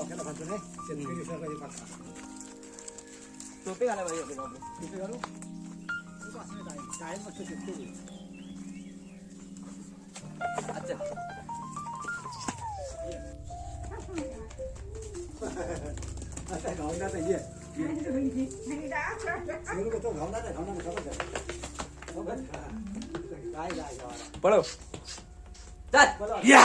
डोक्याला घालतो नाही शेतकरी विसरला टोपी घालायला पाहिजे बाबू टोपी घालू काय मस्त शेतकरी अच्छा आता घावला तर ये. पळव चल या.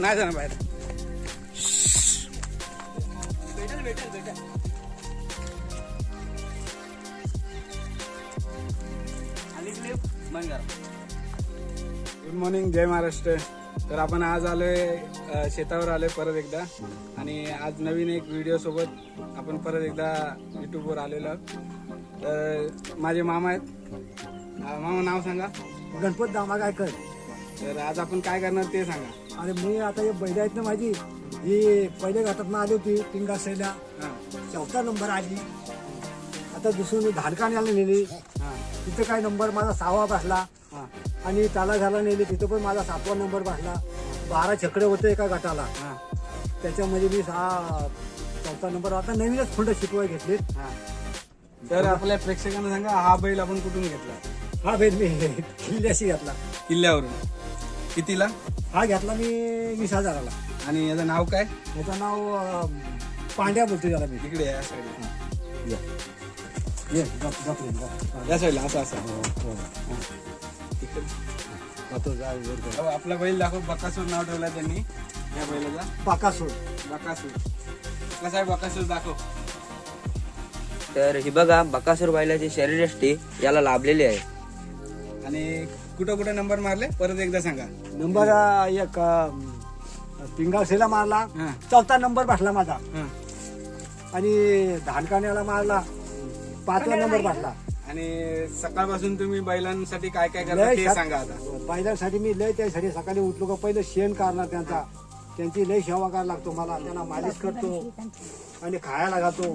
नाही जाणार बाहेर भेटेल भेटेल भेटेल आली गुड मॉर्निंग जय महाराष्ट्र तर आपण आज आलोय अ, शेतावर आलोय परत एकदा. आणि आज नवीन एक व्हिडिओ सोबत आपण परत एकदा युट्यूबवर आलेलो आहोत. तर माझे मामा आहेत. अ, मामा नाव सांगा. गणपत दामा काय कर तर आज आपण काय करणार ते सांगा. अरे मी आता हे बैल आहेत ना माझी ही पहिले घाटात आली होती पिंगा सैला हां. चौथा नंबर आली. आता दुसरी मी धाडकाण्याला नेली हां. तिथे काय नंबर माझा सहावा बसला. हां. आणि त्याला घाला नेली. तिथं पण माझा सातवा नंबर बसला. बारा छकडे होते एका गटाला. हां. त्याच्यामध्ये मी सहा चौथा नंबर आता नवीनच फंड शिकवाय घेतले हां. तर आपल्या प्रेक्षकांना सांगा हा बैल आपण कुठून घेतला? हा बैल मी किल्ल्याशी घेतला. किल्ल्यावरून. कितीला? हा घेतला मी वीस हजाराला. आणि याचं नाव काय? याचं नाव अं, पांड्या बोलतो त्याला मी. तिकडे या साईडला रे, या. साईडला असं असं. हो, हो. हो, आपला बैल दाखव बकासूर नाव ठेवलं त्यांनी या बैलाचा पाकासूर बकासूर. कसा आहे बकासूर दाखव. तर ही बघा बकासूर बैलाची शरीरयष्टी याला लाभलेली आहे. आणि कुठं कुठं नंबर मारले? परत एकदा सांगा. नंबर अं, एक अं, पिंगावसेला मारला. हा. चौथा नंबर बसला माझा. हा. आणि धानकाण्याला मारला. पाचवा नंबर बसला. आणि सकाळपासून तुम्ही बैलांसाठी काय काय करता लय ते सांगा आता. बैलांसाठी मी लय त्यासाठी सकाळी उठलो का पहिलं शेण काढणार त्यांचा. त्यांची लय सेवा करायला लागतो मला. त्यांना मालिश करतो आणि खायला घालतो.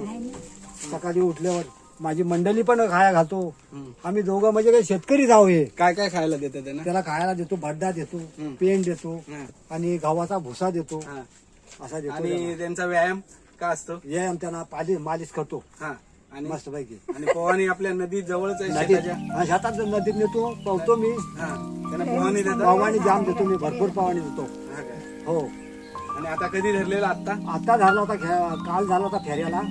सकाळी उठल्यावर माझी मंडळी पण खाया घालतो. हम्म. आम्ही दोघं म्हणजे काही शेतकरी जाऊ हे. काय काय खायला देतं त्यांना? त्याला खायला देतो भड्डा देतो हम्म. पेंट देतो हा, आणि गव्हाचा भुसा देतो. हा. असा देतो आणि त्यांचा व्यायाम का असतो? हे आम्ही त्यांना पाली मालिश करतो. हा. आणि मस्त पैकी. आणि पोहाणी आपल्या नदी जवळच आहे नदीत शेताच्या. शेतात नदीत नेतो पवतो मी. हा त्यांना पोहाणी देतात. पावाणी जाम देतो मी भरपूर पावाणी देतो. हा काय हो. आणि आता कधी धरलेला आता आता झाला होता खे- काल झाला होता फेऱ्याला.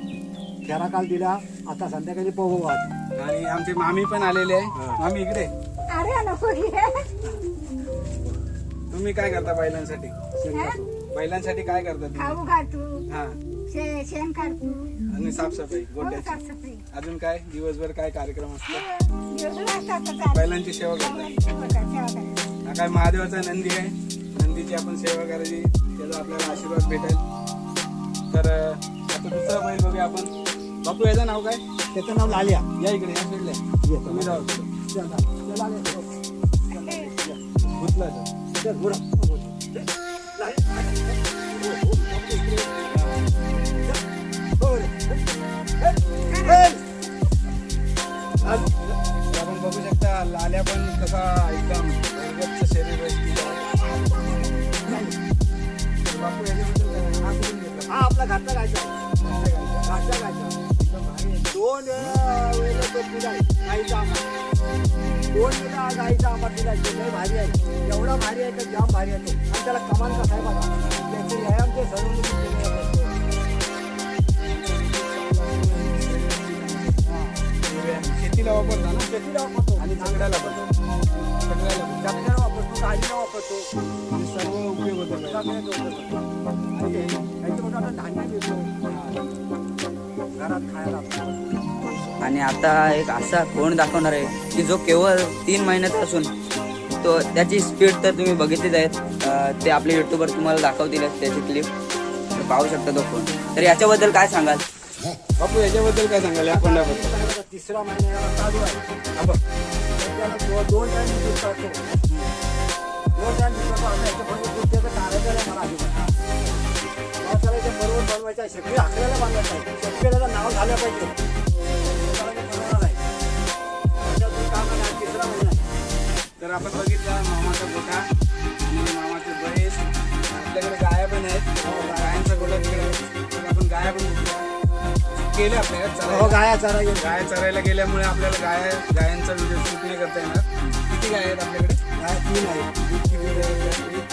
फेरा काल दिला. आता संध्याकाळी पोहू आज. आणि आमचे मामी पण आलेले आहे. मामी इकडे? अरे नको घे. तुम्ही काय करता बैलांसाठी? बैलांसाठी काय करता तुम्ही? खाऊ हा. शे- शेण काढतो आणि साफसफाई हो, गोट्याची साफसफाई. अजून काय दिवसभर काय कार्यक्रम असतो एवढं असतं आता चालू. बैलांची सेवा करता सेवा कर, सेवा कर. हा काय महादेवाचा नंदी आहे नंदीची आपण सेवा करायची त्याचा आपल्याला आशीर्वाद भेटेल तर अं, आता दुसरा बैल बघूया आपण बापू याचं नाव काय त्याचं नाव लालिया या इकडे या साईडला ये. तुम्ही जाऊ. चल, चल, लालिया. भुतला तो. चल, बुडा. आपण बघू शकता लाल्या पण कसा एकदम शरीर बापू याच्याबद्दल हा आपला घातला गायचा. घातला गायचा. दोन अं, वेळेला गाईचा आंबा दोन वेळा गाईचा आंबा पिला भारी आहे. एवढा भारी आहे तर जाम भारी आहे तो. आणि त्याला कमाल कसा आहे बघा. त्याचे व्यायाम ते आणि आता एक असा कोण दाखवणार आहे की जो केवळ तीन महिन्यात असून तो त्याची स्पीड तर तुम्ही बघितलीच आहेत ते आपले युट्यूबर तुम्हाला दाखवतीलच त्याची क्लिप पाहू शकता तो कोण. तर याच्याबद्दल काय सांगाल? बापू याच्याबद्दल काय सांगाल? या कोंडाबद्दल. आता तिसरा महिना चालू आहे. हा दोन टाइम मला अजिबात त्याला ते बरोबर बनवायचं आहे शेतकरी आकड्याला बांधायचं आहे शेतकऱ्याला नाव झालं पाहिजे तर आपण बघितलं मामाचा गोठा आणि मामाचे बरेच आपल्याकडे गाया पण आहेत गायांचा गोठा. तर आपण गाया पण. केले आपल्याकडे हो चरायला गाया चारा घेऊन गाय चरायला गेल्यामुळे आपल्याला गाय गायांचा व्हिडिओ शूट नाही करता येणार किती गाय आहेत आपल्याकडे गाय तीन आहे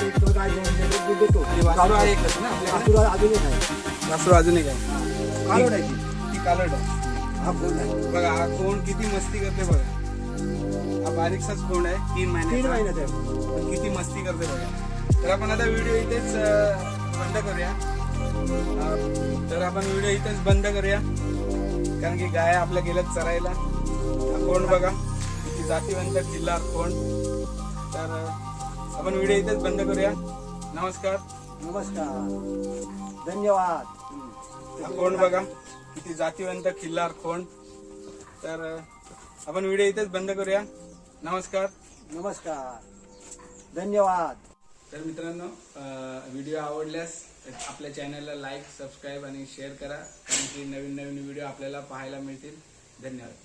एक तो गाय दूध देतो वासरू आहे एकच ना आपल्याकडे वासरू अजून एक आहे वासरू अजून एक आहे आहे ती. कालड आहे हा आहे बघा हा कोण किती मस्ती करते बघा हा बारीकसाच कोण आहे तीन तीन महिन्यात आहे किती मस्ती करते बघा तर आपण आता व्हिडिओ इथेच बंद करूया तर आपण व्हिडिओ इथेच बंद करूया कारण की गाय आपल्या गेल्यात चरायला कोण बघा जातीवंत किल्ला कोण? तर आपण व्हिडिओ इथेच बंद करूया. नमस्कार. नमस्कार. धन्यवाद. हा कोण बघा? किती जातीवंत किल्लार कोण? तर आपण व्हिडिओ इथेच बंद करूया. नमस्कार. नमस्कार. धन्यवाद. तर मित्रांनो व्हिडिओ आवडल्यास आपल्या चॅनलला लाईक सबस्क्राईब आणि शेअर करा. कारण की नवीन नवीन व्हिडिओ आपल्याला पाहायला मिळतील. धन्यवाद.